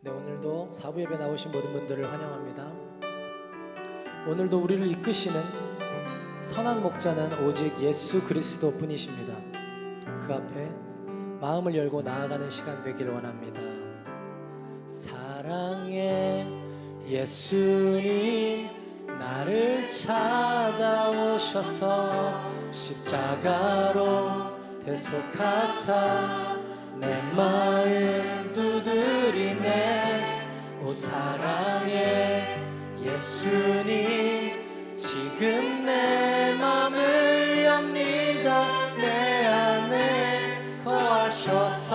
네, 오늘도 사부 예배 나오신 모든 분들을 환영합니다. 오늘도 우리를 이끄시는 선한 목자는 오직 예수 그리스도 뿐이십니다. 그 앞에 마음을 열고 나아가는 시간 되길 원합니다. 사랑의 예수님 나를 찾아오셔서 십자가로 대속하사 내 마음 두드리네 오 사랑의 예수님. 지금 내 맘을 엽니다. 내 안에 거하셔서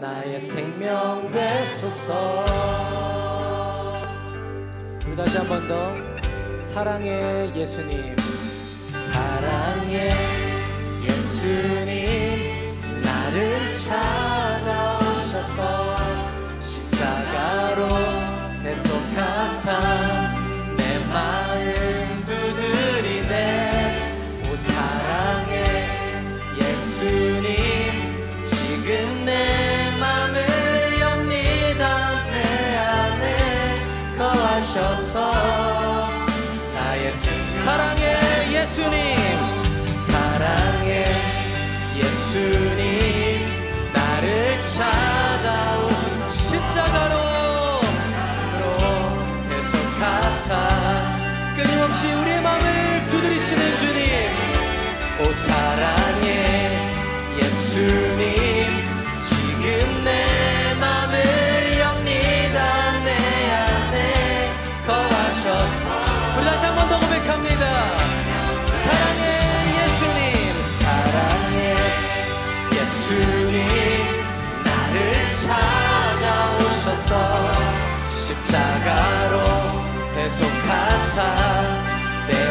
나의 생명 되소서. 우리 다시 한 번 더. 사랑의 예수님. 사랑의 예수님. 나를 찾아오셔서 내 마음 두드리네. 오 사랑의 예수님 지금 내 맘을 엽니다. 내 안에 거하셔서 나의 사랑의 예수님 사랑의 예수님 없이 우리의 마음을 두드리시는 주님. 오 사랑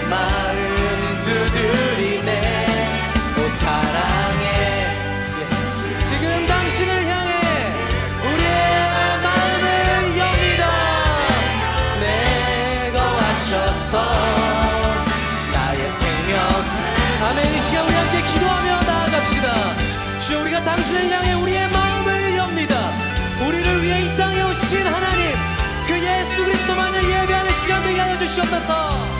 마음 두드리네. 오 사랑의 예수 지금 당신을 향해 우리의 마음을 엽니다 내가 와셔서 나의 생명. 아멘. 이 시간 우리 함께 기도하며 나아갑시다. 주여 우리가 당신을 향해 우리의 마음을 엽니다. 우리를 위해 이 땅에 오신 하나님 그 예수 그리스도만을 예배하는 시간 되게 하여 주시옵소서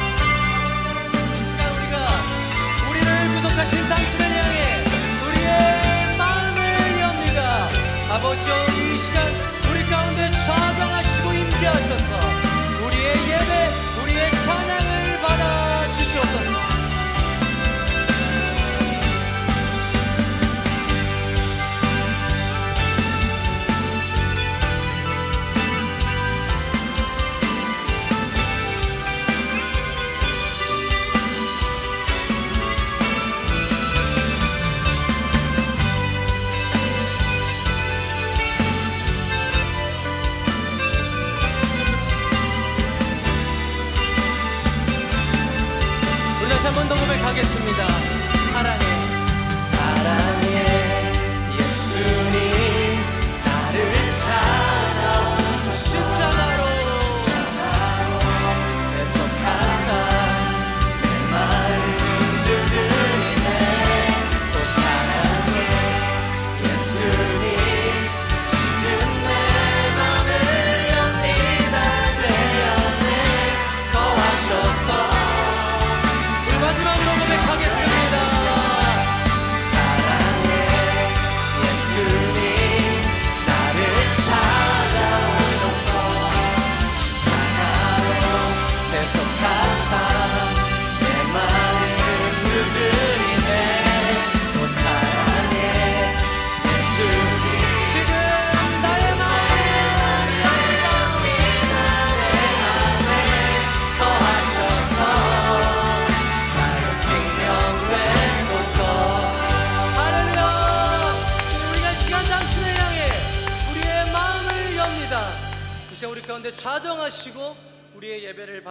구속하신 당신을 향해 우리의 마음을 엽니다. 아버지여 이 시간 우리 가운데 좌정하시고 임재하셔서 우리의 예배 우리의 찬양을 받아 주시옵소서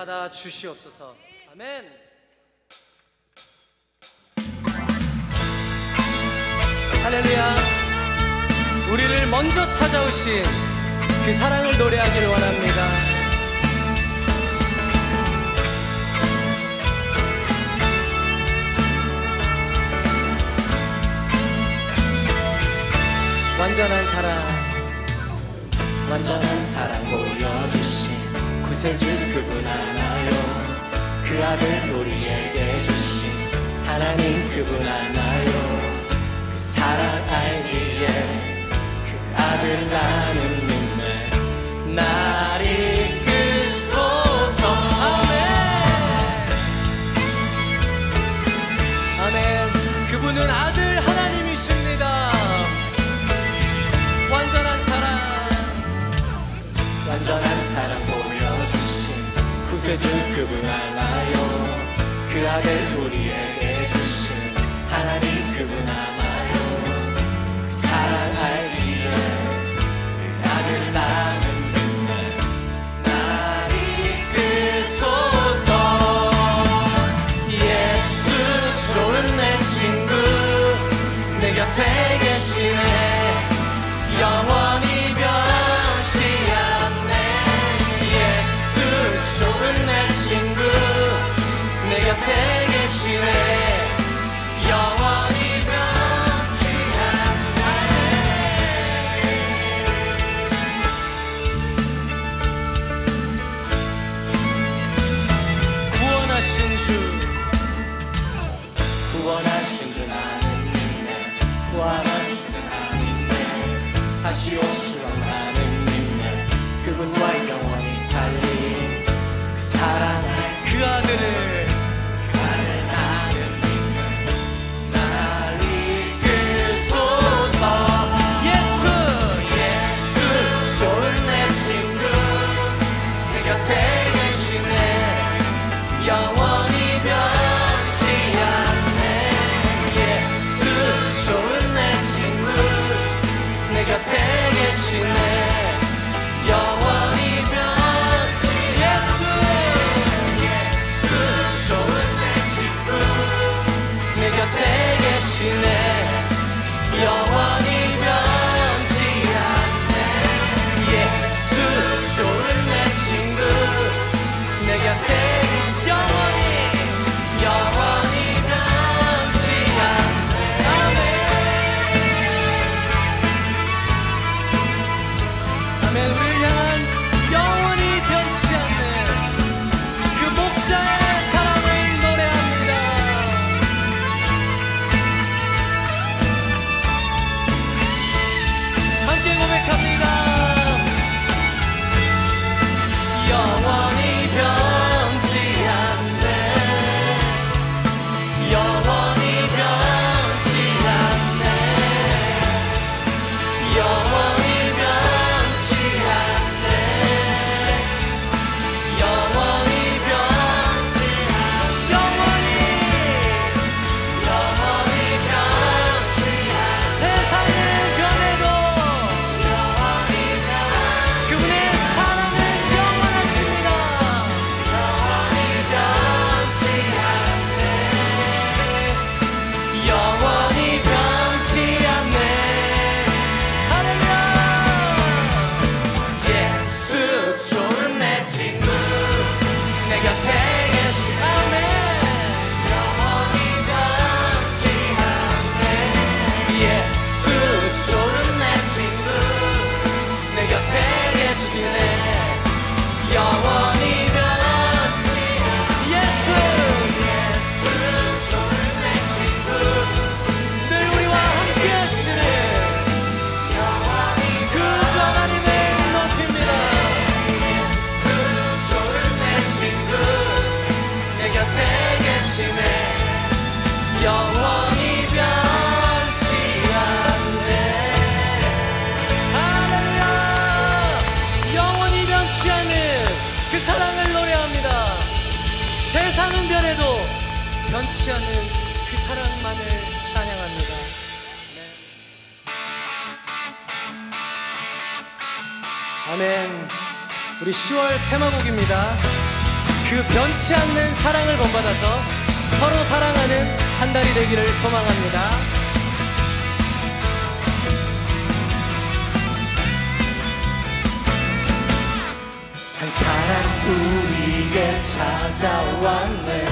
받아 주시옵소서. 아멘. 할렐루야. 우리를 먼저 찾아오신 그 사랑을 노래하기를 원합니다. 완전한 사랑, 완전한 사랑 보여주시. 것을 준 그분 하나요? 그 아들 우리에게 주신 하나님 그분 하나요? 그 사랑 알기에 그 아들 나는 믿네 나 주께 줄 그분 하나요 그 아들 우리의 話をし 되기를 소망합니다. 한 사람 우리에게 찾아왔네.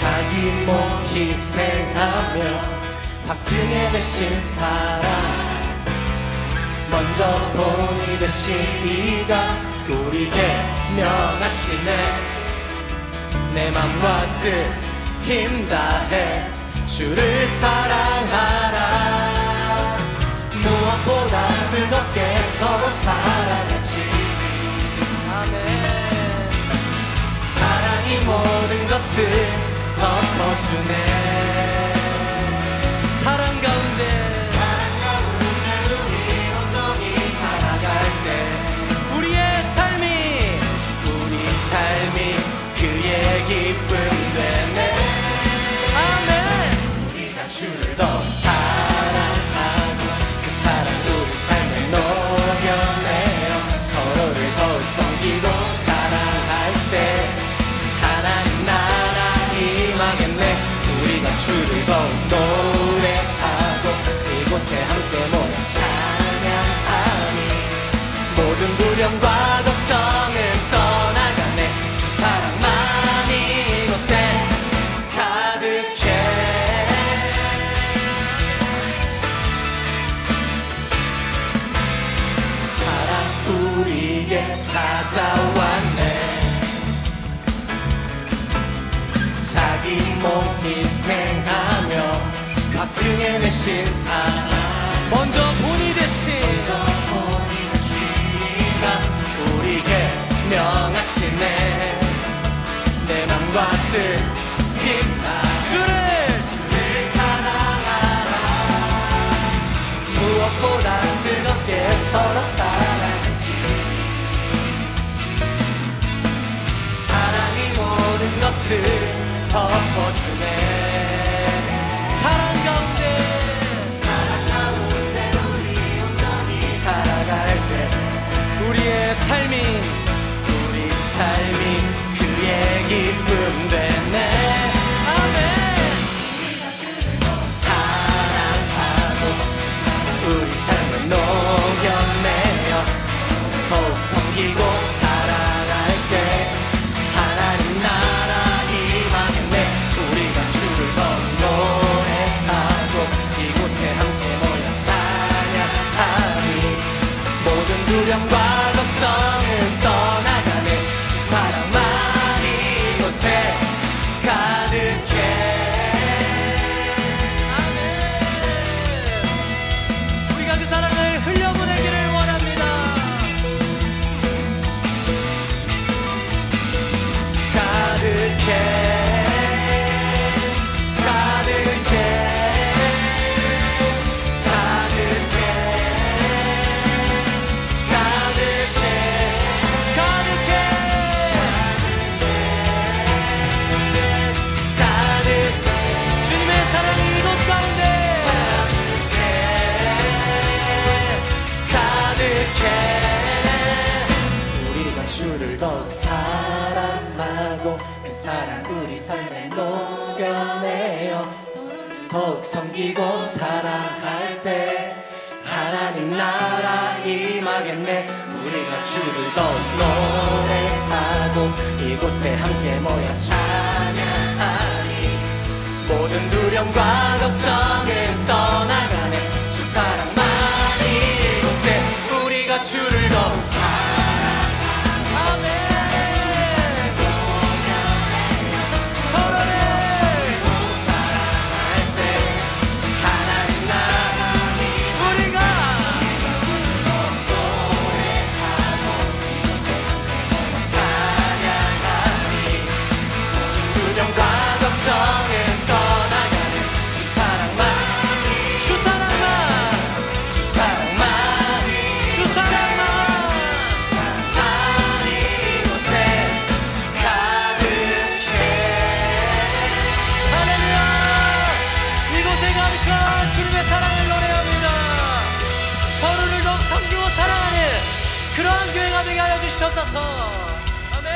자기 몸 희생하며 박진혜 대신 사람 먼저 본이 되신 이가 우리에게 명하시네. 내 맘과 뜻 힘다해 주를 사랑하라. 무엇보다 뜨겁게 서로 사랑했지. 아멘. 사랑이 모든 것을 덮어주네. 내게 찾아왔네. 자기 몸 희생하며 박증해 내신 사랑 먼저 본이 대신 주님가 우리에게 명하시네. 내 맘과 뜻빛나 주를 주를 사랑하라. 무엇보다 뜨겁게 서로 것을 덮어주네 사랑 가운데 사랑 가운데 우리 온전히 살아갈 때 우리의 삶이 우리 삶이 주시옵소서. 아멘.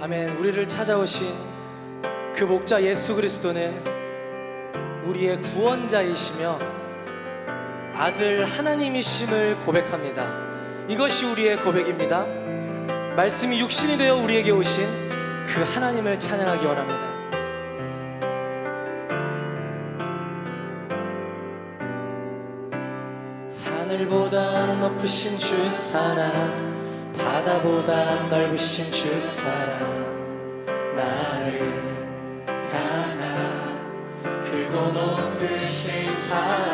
아멘. 우리를 찾아오신 그 목자 예수 그리스도는 우리의 구원자이시며 아들 하나님이심을 고백합니다. 이것이 우리의 고백입니다. 말씀이 육신이 되어 우리에게 오신 그 하나님을 찬양하기 원합니다. 하늘보다 높으신 주 사랑. 바다보다 넓으신 주 사랑. 나를 향한 크고 높으신 사랑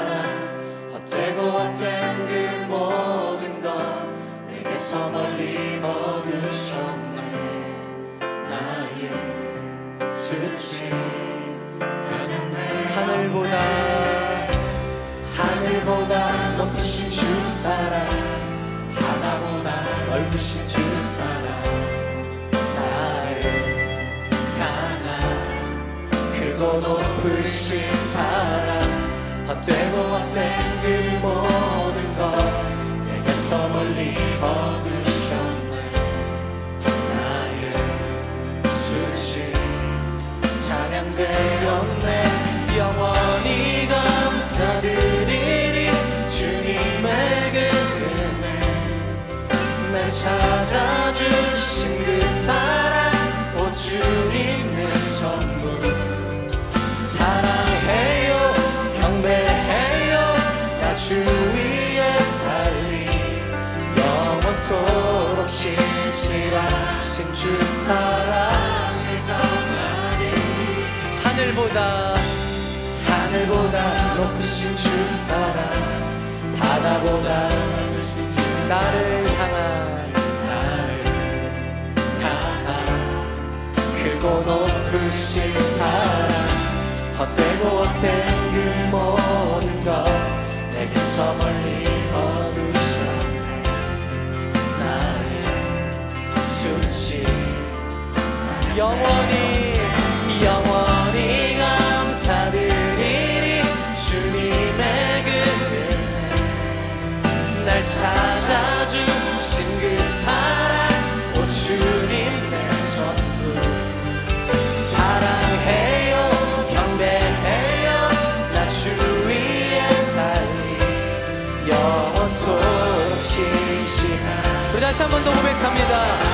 되고 헛된 그 모든 것 내게서 멀리 거두셨네 나의 수치 찬양되었네. 영원히 감사드리리 주님의 그 은혜. 날 찾아주신 그 사랑 오 주님 보다 하늘보다 높으신 주 사랑 바다보다 넓으신 주 나를 향한 나를 향한 크고 높으신 사랑 헛되고 헛된 그 모든 것 내게서 멀리 거두셨네. 나의 수치 영원히 영원히 다시 한 번 더 고백합니다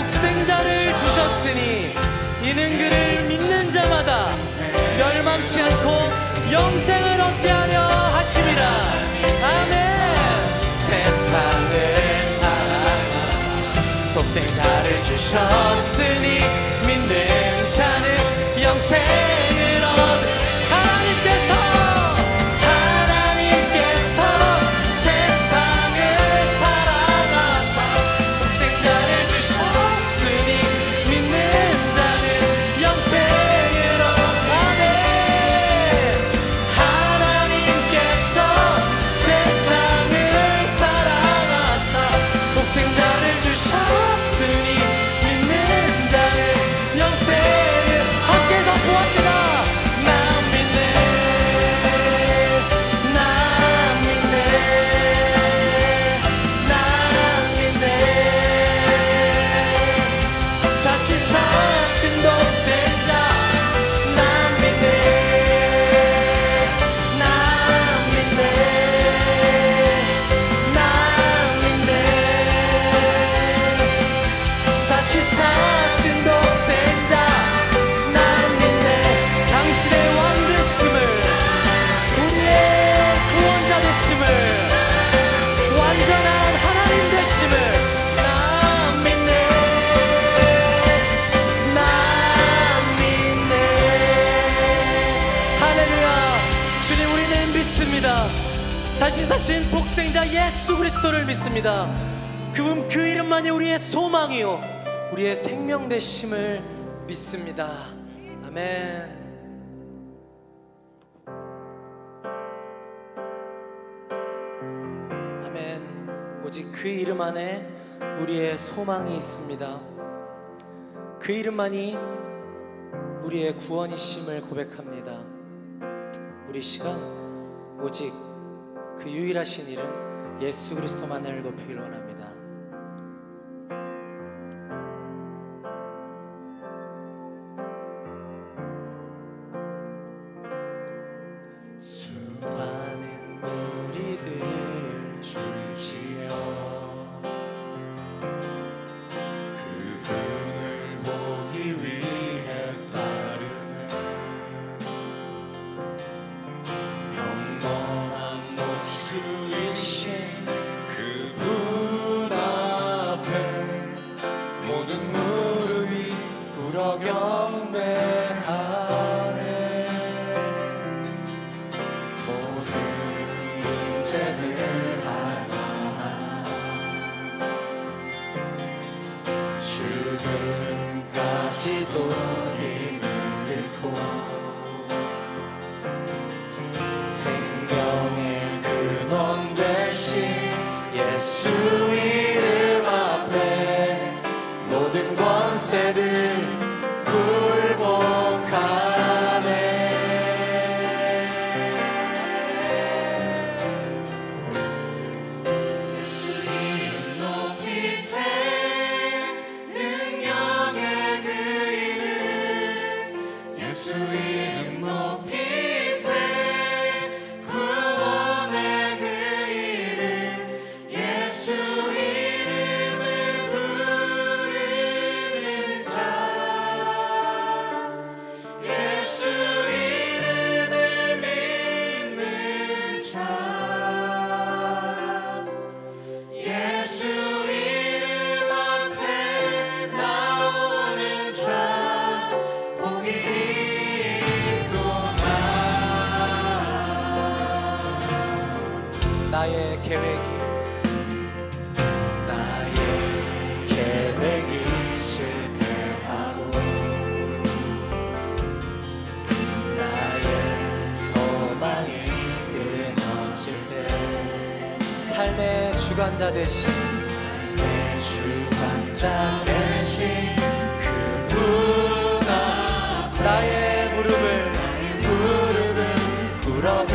독생자를 주셨으니 이는 그를 믿는 자마다 멸망치 않고 영생을 얻게 하려 하심이라 아멘. 세상을 사랑하사 독생자를 주셨으니 믿는 자는 영생 우리의 생명 되심을 믿습니다. 아멘. 오직 그 이름 안에 우리의 소망이 있습니다. 그 이름만이 우리의 구원이심을 고백합니다. 우리 시간 오직 그 유일하신 이름 예수 그리스도만을 높이길 원합니다. 무릎이 꿇어 경배하 이름 예수 삶의 주관자 되신 내 주관자 되신 그분 앞 나의 무릎을 무릎을 꿇어